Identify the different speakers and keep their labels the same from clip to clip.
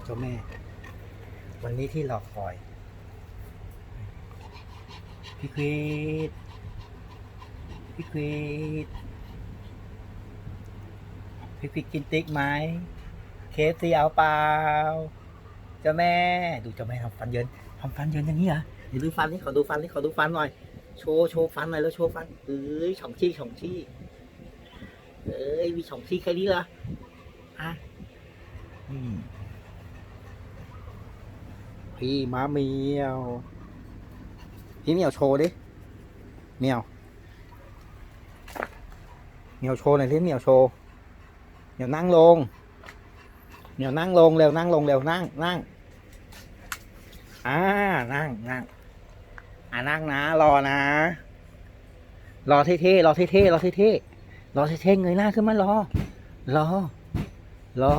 Speaker 1: ของเจ้าแม่ วันนี้ที่รอคอย พี่ควีดพี่ควีดพี่ควีดกินติ๊กไหมเคฟซีเอาเปล่าเจ้าแม่ ดูเจ้าแม่ทำฟันเยินทำฟันเยินอย่างนี้เหรอเดี๋ยวดูฟันนี่ขอดูฟันนี่ขอดูฟันหน่อย โชว์โชว์ฟันหน่อยแล้วโชว์ฟันเอ้ยสองชี้สองชี้เอ้ยมีสองชี้แค่นี้เหรอฮะอืม พี่ม้าเมียว พี่เมียวโชว์ดิ เมียว เมียวโชว์หน่อยสิเมียวโชว์ เมียวนั่งลง เมียวนั่งลงเร็วนั่งลงเร็วนั่งนั่งอ่านั่งนั่งอ่านั่งนะ รอนะ รอเท่ๆรอเท่ๆรอเท่ๆรอเท่ๆเงยหน้าขึ้นมารอ รอ รอ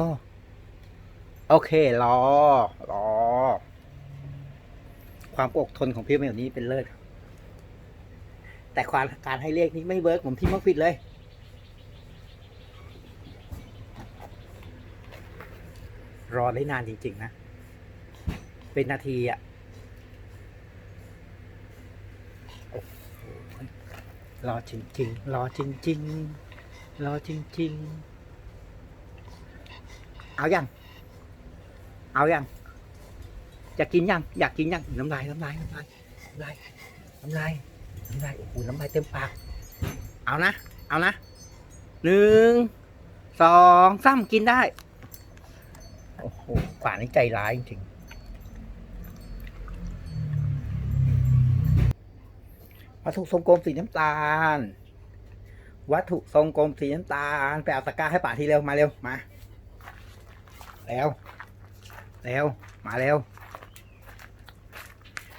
Speaker 1: โอเค รอ รอ ความอดทนของพี่เหมียวนี้เป็นเลิศแต่ความการให้เลขนี้ไม่เวิร์กผมที่มักผิดเลย รอได้นานจริง ๆ นะ เป็นนาทีอะรอจริง ๆ รอจริง ๆ รอจริง ๆ เอายังเอายัง อยากกินยังอยากกินยังน้ำลายน้ำลายน้ำลายน้ำลายน้ำลายน้ำลายโอ้โหน้ำลายเต็มปาก เอานะ เอานะหนึ่งสองสามกินได้ โอ้โหป่านี่ใจร้ายจริงวัตถุทรงกลมสีน้ำตาล วัตถุทรงกลมสีน้ำตาล ไปเอาตะกร้าให้ป่าทีเร็ว มาเร็ว มาเร็วเร็วมาเร็ว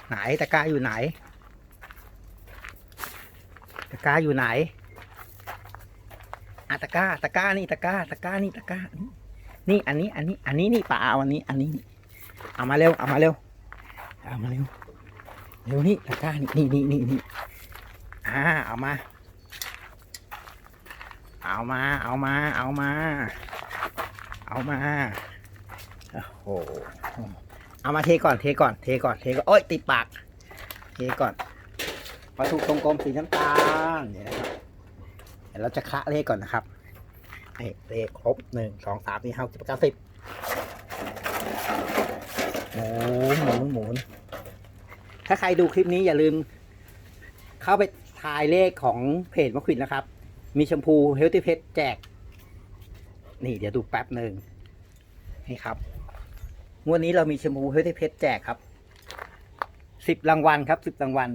Speaker 1: ไหนตะกร้าอยู่ไหน ตะกร้าอยู่ไหนอะตะกร้าตะกร้านี่ตะกร้าตะกร้านี่ตะกร้านี่อันนี้อันนี้อันนี้นี่ป่าเอาอันนี้อันนี้เอามาเร็วเอามาเร็วเอามาเร็วเร็วนี่ตะกร้านี่นี่นี่นี่อ่าเอามา เอามาเอามาเอามาเอามาโอ้โห เอามาเทก่อนเทก่อนเทก่อนเทก่อนโอ๊ยติดปาก เทก่อนวัตถุทรงกลมสีน้ำตาลเนี่ยนะครับเดี๋ยวเราจะคะเลขก่อนนะครับนี่เลขครบหนึ่งสองสามสี่ห้าหกเจ็ดแปดเก้าสิบหมุนหมุนหมุนถ้าใครดูคลิปนี้อย่าลืม เข้าไปทายเลขของเพจมะขวินนะครับ มีแชมพูเฮลตี้เพชแจก นี่เดี๋ยวดูแป๊บหนึ่งนี่ครับ งวดนี้เรามีแชมพูเฮลตี้เพชแจกครับสิบรางวัลครับสิบรางวัล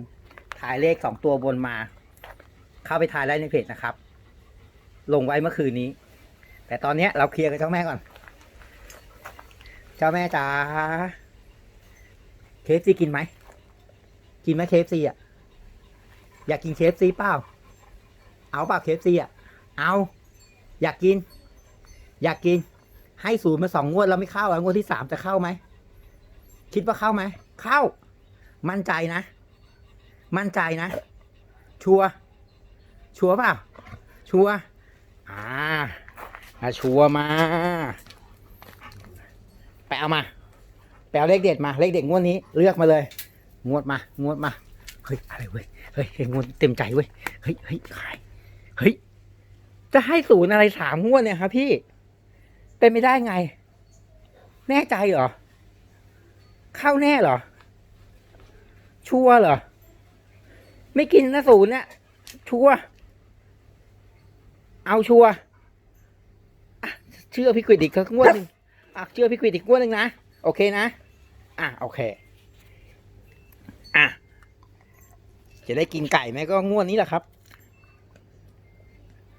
Speaker 1: ถ่ายเลขสองตัวบนมา เข้าไปถ่ายได้ในเพจนะครับ ลงไว้เมื่อคืนนี้ แต่ตอนนี้เราเคลียร์กับเจ้าแม่ก่อน เจ้าแม่จ๋าเคฟซีกินไหม กินไหมเคฟซีอะ อยากกินเคฟซีเปล่า เอาเปล่าเคฟซีอะ เอา อยากกิน อยากกิน ให้ศูนย์มาสองงวดแล้วไม่เข้าอะงวดที่สามจะเข้าไหมคิดว่าเข้าไหมเข้า มั่นใจนะ มั่นใจนะ ชัวชัวเปล่าชัวอ่าอาชัวมา ไปเอามาไปเอาเลขเด็ดมาเลขเด็ดงวดนี้ เลือกมาเลย งวดมางวดมาเฮ้ยอะไรเว้ยเฮ้ยเฮ้ยงวดเต็มใจเว้ยเฮ้ยเฮ้ยขายเฮ้ยจะให้ศูนย์อะไรสามงวดเนี่ยครับพี่ เป็นไม่ได้ไง แน่ใจเหรอ เข้าแน่เหรอ ชัวร์เหรอ ไม่กินนะศูนย์เนี่ยชัวร์เอาชัวร์เชื่อพี่กวิดอีกสักงวดหนึ่งอะเชื่อพี่กวิดอีกงวดหนึ่งนะ โอเคนะ อะ โอเค อะ จะได้กินไก่ไหมก็งวดนี้แหละครับ